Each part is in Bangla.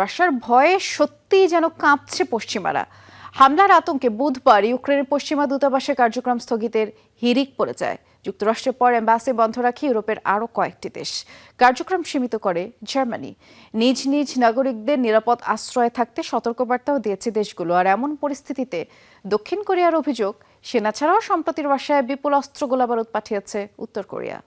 রাশিয়ার ভয়ে সত্যিই যেন কাঁপছে পশ্চিমারা। হামলার আতঙ্কে বুধবার ইউক্রেনের পশ্চিমা দূতাবাসের কার্যক্রম স্থগিতের হিরিক পড়ে যায়। যুক্তরাষ্ট্রের পর এম্বাসি বন্ধ রাখে ইউরোপের আরও কয়েকটি দেশ। কার্যক্রম সীমিত করে জার্মানি। নিজ নিজ নাগরিকদের নিরাপদ আশ্রয়ে থাকতে সতর্কবার্তাও দিয়েছে দেশগুলো। আর এমন পরিস্থিতিতে দক্ষিণ কোরিয়ার অভিযোগ, সেনা ছাড়াও সম্প্রতি রাশিয়ায় বিপুল অস্ত্র গোলাবারুদ পাঠিয়েছে উত্তর কোরিয়া।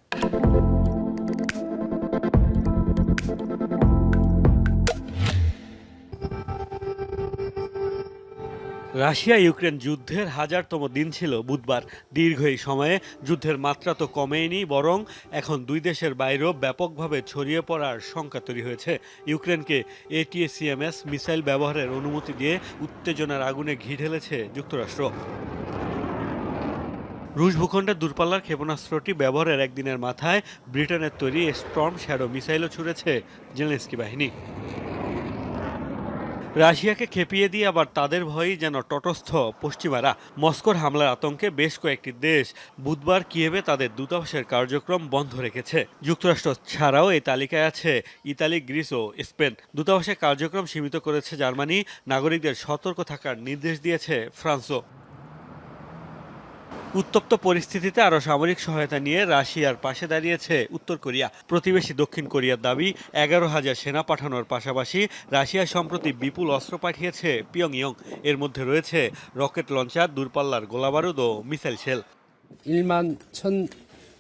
রাশিয়া ইউক্রেন যুদ্ধের হাজারতম দিন ছিল। বুধবার দীর্ঘ এই সময়ে যুদ্ধের মাত্রা তো কমেনি বরং এখন দুই দেশের বাইরেও ব্যাপকভাবে ছড়িয়ে পড়ার শঙ্কা তৈরি হয়েছে। ইউক্রেনকে এটিএসিএমএস মিসাইল ব্যবহারের অনুমতি দিয়ে উত্তেজনার আগুনে ঘি ঢেলেছে যুক্তরাষ্ট্র। রুশ ভূখণ্ডে দূরপাল্লার ক্ষেপণাস্ত্রটি ব্যবহারের একদিনের মাথায় ব্রিটেনের তৈরি স্টর্ম শ্যাডো মিসাইলও ছুড়েছে জেলেন্সকি বাহিনী। রাশিয়াকে খেপিয়ে দিয়ে আবার তাদের ভয়েই যেন তটস্থ পশ্চিমারা মস্কোর হামলার আতঙ্কে বেশ কয়েকটি দেশ বুধবার কিয়েভে তাদের দূতাবাসের কার্যক্রম বন্ধ রেখেছে। যুক্তরাষ্ট্র ছাড়াও এই তালিকায় আছে ইতালি, গ্রিস ও স্পেন। দূতাবাসের কার্যক্রম সীমিত করেছে জার্মানি। নাগরিকদের সতর্ক থাকার নির্দেশ দিয়েছে ফ্রান্সও। উত্তপ্ত পরিস্থিতিতে আরও সামরিক সহায়তা নিয়ে রাশিয়ার পাশে দাঁড়িয়েছে উত্তর কোরিয়া। প্রতিবেশী দক্ষিণ কোরিয়ার দাবি, এগারো হাজার সেনা পাঠানোর পাশাপাশি রাশিয়া সম্প্রতি বিপুল অস্ত্র পাঠিয়েছে পিয়ংইয়ং। এর মধ্যে রয়েছে রকেট লঞ্চার, দূরপাল্লার গোলাবারুদ ও মিসাইল শেল। 1만 천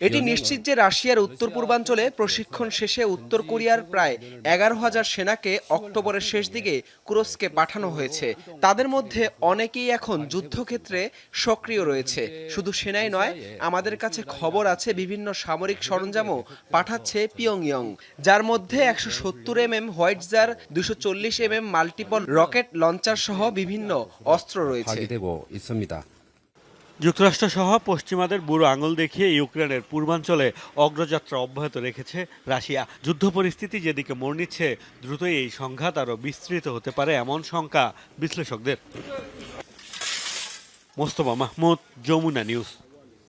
এটি নিশ্চিত যে রাশিয়ার উত্তর পূর্বাঞ্চলে প্রশিক্ষণ শেষে উত্তর কোরিয়ার প্রায় এগারো হাজার সেনাকে অক্টোবরের শেষ দিকে কুরস্কে পাঠানো হয়েছে। তাদের মধ্যে অনেকেই এখন যুদ্ধক্ষেত্রে সক্রিয় রয়েছে। শুধু সেনাই নয়, আমাদের কাছে খবর আছে বিভিন্ন সামরিক সরঞ্জামও পাঠাচ্ছে পিয়ংইয়ং, যার মধ্যে একশো সত্তর এম এম হোয়াইট জার দুশো চল্লিশ M M multiple rocket launcher সহ বিভিন্ন অস্ত্র রয়েছে। যুক্তরাষ্ট্র সহ পশ্চিমাদের বুড়ো আঙুল দেখিয়ে ইউক্রেনের পূর্বাঞ্চলে অগ্রযাত্রা অব্যাহত রেখেছে রাশিয়া। যুদ্ধ পরিস্থিতি যেদিকে মোড় নিচ্ছে, দ্রুতই এই সংঘাত আরও বিস্তৃত হতে পারে এমন শঙ্কা বিশ্লেষকদের। মোস্তফা মাহমুদ, যমুনা নিউজ।